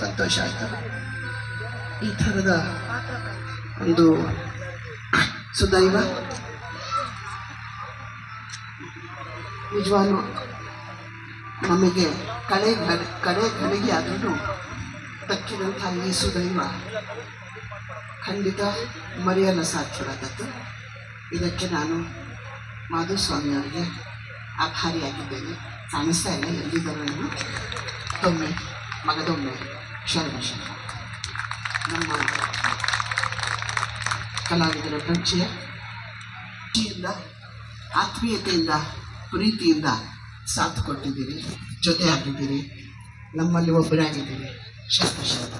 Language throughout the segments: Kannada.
ಸಂತೋಷ ಆಯ್ತು? ಈ ಥರದ ಒಂದು ಸುದೈವ ನಿಜವಾಗ್ಲೂ ನಮಗೆ ಕಳೆ ಕಡೆ ಕಡೆಗೆ ಆದ್ರೂ ದಕ್ಕಿದಂಥ ಈ ಸುದೈವ ಖಂಡಿತ ಮರೆಯಲು ಸಾಧ್ಯವಾದದ್ದು. ಇದಕ್ಕೆ ನಾನು ಮಾಧುಸ್ವಾಮಿಯವರಿಗೆ ಆಭಾರಿಯಾಗಿದ್ದೇನೆ. ಕಾಣಿಸ್ತಾ ಇಲ್ಲ ಎಲ್ಲಿದ್ದಾರೆ ದೊಮ್ಮೆ ಮಗದೊಮ್ಮೆ, ಶರಣ ಶರಣ. ನಮ್ಮ ಕಲಾವಿದರ ಪರಿಚಯ ಆತ್ಮೀಯತೆಯಿಂದ, ಪ್ರೀತಿಯಿಂದ ಸಾಥ್ ಕೊಟ್ಟಿದ್ದೀರಿ ಜೊತೆ ಆಗಿದ್ದೀರಿ ನಮ್ಮಲ್ಲಿ ಒಬ್ಬರಾಗಿದ್ದೀರಿ, ಶರಣ ಶರಣ.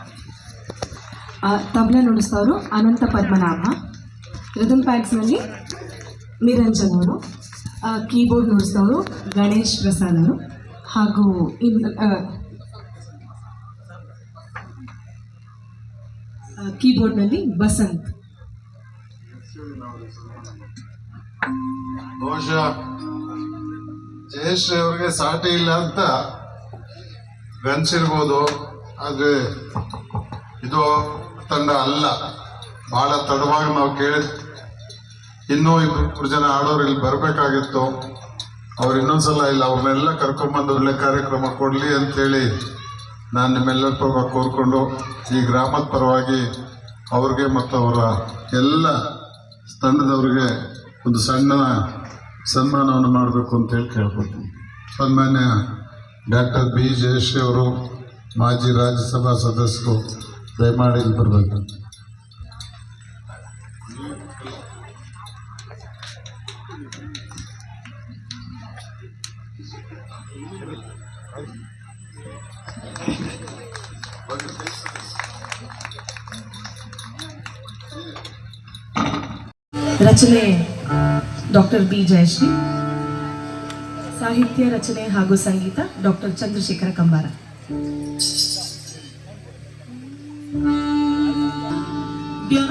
ನುಡಿಸ್ತವರು ಅನಂತ ಪದ್ಮನಾಭ, ರಿದಮ್ ಪ್ಯಾಕ್ಸ್ನಲ್ಲಿ ನಿರಂಜನ್ ಅವರು ಕೀಬೋರ್ಡ್ ನುಡಿಸ್ತವರು ಗಣೇಶ್ ಪ್ರಸಾದ್ ಅವರು, ಹಾಗೂ ಇನ್ನು ಕೀಬೋರ್ಡ್ನಲ್ಲಿ ಬಸಂತ್. ಬಹುಶಃ ಜಯಶ್ರೀ ಅವ್ರಿಗೆ ಸಾಟಿ ಇಲ್ಲ ಅಂತ ಗನ್ಸಿರ್ಬೋದು, ಆದ್ರೆ ಇದು ತಂಡ ಅಲ್ಲ. ಬಹಳ ತಡವಾಗಿ ನಾವು ಕೇಳಿ ಇನ್ನೂ ಇಬ್ಬರು ಜನ ಆಡೋರು ಇಲ್ಲಿ ಬರಬೇಕಾಗಿತ್ತು. ಅವ್ರು ಇನ್ನೊಂದ್ಸಲ ಇಲ್ಲ, ಅವ್ರನ್ನೆಲ್ಲ ಕರ್ಕೊಂಡ್ಬಂದು ಒಳ್ಳೆ ಕಾರ್ಯಕ್ರಮ ಕೊಡ್ಲಿ ಅಂತೇಳಿ ನಾನು ನಿಮ್ಮೆಲ್ಲರ ಪರವಾಗಿ ಕೋರ್ಕೊಂಡು ಈ ಗ್ರಾಮದ ಪರವಾಗಿ ಅವ್ರಿಗೆ ಮತ್ತು ಅವರ ಎಲ್ಲ ತಂಡದವ್ರಿಗೆ ಒಂದು ಸಣ್ಣ ಸನ್ಮಾನವನ್ನು ಮಾಡಬೇಕು ಅಂತೇಳಿ ಕೇಳ್ಕೊತೀನಿ ಸನ್ಮಾನ್ಯ ಡಾಕ್ಟರ್ ಬಿ ಜಯಶ್ರೀ ಅವರು, ಮಾಜಿ ರಾಜ್ಯಸಭಾ ಸದಸ್ಯರು, ದಯಮಾಡಿ ಬರಬೇಕು. ರಚನೆ ಡಾಕ್ಟರ್ ಬಿ ಜಯಶ್ರೀ ಸಾಹಿತ್ಯ ರಚನೆ ಹಾಗೂ ಸಂಗೀತ ಡಾಕ್ಟರ್ ಚಂದ್ರಶೇಖರ ಕಂಬಾರ. ಜ್ಞಾನ